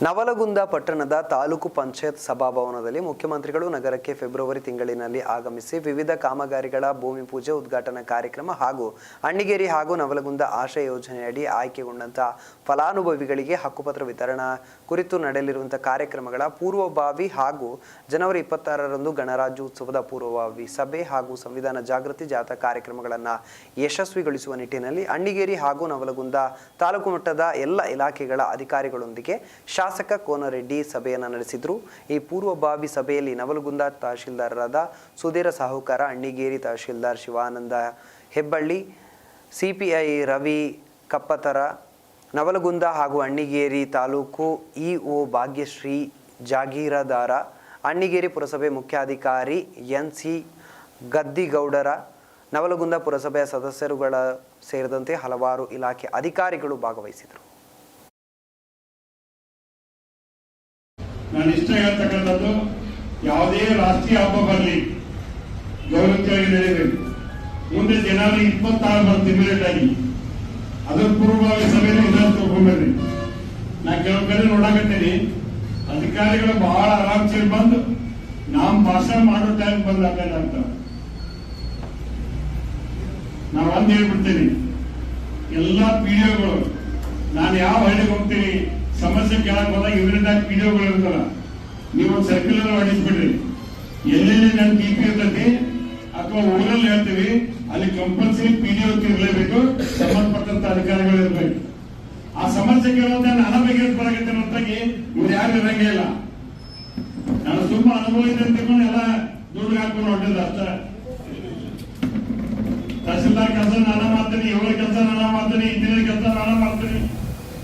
ನವಲಗುಂದ ಪಟ್ಟಣದ ತಾಲೂಕು ಪಂಚಾಯತ್ ಸಭಾಭವನದಲ್ಲಿ ಮುಖ್ಯಮಂತ್ರಿಗಳು ನಗರಕ್ಕೆ ಫೆಬ್ರವರಿ ತಿಂಗಳಿನಲ್ಲಿ ಆಗಮಿಸಿ ವಿವಿಧ ಕಾಮಗಾರಿಗಳ ಭೂಮಿ ಪೂಜೆ, ಉದ್ಘಾಟನಾ ಕಾರ್ಯಕ್ರಮ ಹಾಗೂ ಅಣ್ಣಿಗೇರಿ ಹಾಗೂ ನವಲಗುಂದ ಆಶಯ ಯೋಜನೆಯಡಿ ಆಯ್ಕೆಗೊಂಡಂತಹ ಫಲಾನುಭವಿಗಳಿಗೆ ಹಕ್ಕುಪತ್ರ ವಿತರಣಾ ಕುರಿತು ನಡೆಯಲಿರುವಂತಹ ಕಾರ್ಯಕ್ರಮಗಳ ಪೂರ್ವಭಾವಿ ಹಾಗೂ ಜನವರಿ ಇಪ್ಪತ್ತಾರರಂದು ಗಣರಾಜ್ಯೋತ್ಸವದ ಪೂರ್ವಭಾವಿ ಸಭೆ ಹಾಗೂ ಸಂವಿಧಾನ ಜಾಗೃತಿ ಜಾಥಾ ಕಾರ್ಯಕ್ರಮಗಳನ್ನು ಯಶಸ್ವಿಗೊಳಿಸುವ ನಿಟ್ಟಿನಲ್ಲಿ ಅಣ್ಣಿಗೇರಿ ಹಾಗೂ ನವಲಗುಂದ ತಾಲೂಕು ಮಟ್ಟದ ಎಲ್ಲ ಇಲಾಖೆಗಳ ಅಧಿಕಾರಿಗಳೊಂದಿಗೆ ಶಾಸಕ ಕೋನರೆಡ್ಡಿ ಸಭೆಯನ್ನು ನಡೆಸಿದರು. ಈ ಪೂರ್ವಭಾವಿ ಸಭೆಯಲ್ಲಿ ನವಲಗುಂದ ತಹಶೀಲ್ದಾರರಾದ ಸುಧೀರ ಸಾಹುಕಾರ ಅಣ್ಣಿಗೇರಿ ತಹಶೀಲ್ದಾರ್ ಶಿವಾನಂದ ಹೆಬ್ಬಳ್ಳಿ, ಸಿಪಿಐ ರವಿ ಕಪ್ಪತರ, ನವಲಗುಂದ ಹಾಗೂ ಅಣ್ಣಿಗೇರಿ ತಾಲೂಕು ಇಒ ಭಾಗ್ಯಶ್ರೀ ಜಾಗೀರದಾರ ಅಣ್ಣಿಗೇರಿ ಪುರಸಭೆ ಮುಖ್ಯಾಧಿಕಾರಿ ಎನ್ ಸಿ ಗದ್ದಿಗೌಡರ, ನವಲಗುಂದ ಪುರಸಭೆಯ ಸದಸ್ಯರುಗಳ ಸೇರಿದಂತೆ ಹಲವಾರು ಇಲಾಖೆ ಅಧಿಕಾರಿಗಳು ಭಾಗವಹಿಸಿದರು ನಾನು ಇಷ್ಟ ಹೇಳ್ತಕ್ಕಂಥದ್ದು ಯಾವುದೇ ರಾಷ್ಟ್ರೀಯ ಹಬ್ಬ ಬರಲಿ. ಗೌರವವಾಗಿ ನಡೆಯಬೇಕು ಮುಂದೆ ಜನವರಿ ಇಪ್ಪತ್ತಾರು ಬರುತ್ತೆ ಇಮಿಡಿಯೇಟ್ ಆಗಿ. ಅದರ ಪೂರ್ವಭಾವಿ ಸಭೆಯಲ್ಲಿ ಇದನ್ನು ತಗೊಂಡ್ಬರ್ರಿ ನಾ ಕೆಲವು ಕಡೆ ನೋಡಕತ್ತೀನಿ. ಅಧಿಕಾರಿಗಳು ಬಹಳ ಸೇರಿ ಬಂದು ನಾಮ್ ಭಾಷಣ ಮಾಡೋ ಟೈಮ್ ಬಂದ ಅಂತ. ನಾವು ಒಂದ್ ಹೇಳ್ಬಿಡ್ತೀನಿ. ಎಲ್ಲಾ ಪಿಡಿಒಗಳು ನಾನು ಯಾವ ಹಳ್ಳಿಗೆ ಹೋಗ್ತೀನಿ? ಸಮಸ್ಯೆ ಕೇಳಕ್ ಹೋದಾಗ ಇವರಿಂದ ಪಿಡಿಒಗಳು ಇರ್ತಾರ ನೀವು ಒಂದು ಸರ್ಕ್ಯುಲರ್ ಹೊಡಿಸ್ಬಿಡ್ರಿ ಎಲ್ಲೆಲ್ಲಿ ನನ್ನ ಟಿ ಪಿ ಇರ್ತೈತಿ ಅಥವಾ ಊರಲ್ಲಿ ಹೇಳ್ತೀವಿ, ಅಲ್ಲಿ ಕಂಪಲ್ಸರಿ ಪಿಡಿಒ ಇರಲೇಬೇಕು, ಸಂಬಂಧಪಟ್ಟಂತ ಅಧಿಕಾರಿಗಳು ಇರಬೇಕು. ಆ ಸಮಸ್ಯೆ ಕೇಳೋದ ನಾನು ಬರಾಗತ್ತೆ ಹೊರತಾಗಿ ಇವ್ರು ಯಾರು ಇರಂಗೇ ಇಲ್ಲ. ನಾನು ತುಂಬಾ ಅನುಭವ ಇದೆ ಅಂತ ತಿಳ್ಕೊಂಡು ಎಲ್ಲ ದುಡ್ಡು ಹಾಕೊಂಡು ಹೊಟ್ಟಿದ್ದ ಅಷ್ಟೇ. ತಹಸೀಲ್ದಾರ್ ಕೆಲಸ ನಾನು ಮಾಡ್ತೀನಿ, ಇವರ ಕೆಲಸ ನಾನು ಮಾಡ್ತೀನಿ, ಇಂಜಿನಿಯರ್ ಕೆಲಸ ನಾನು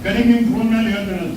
ಕಡಿಮೆ ಫೋನ್ ಮೇಲೆ ಹೇಳ್ತೇನೆ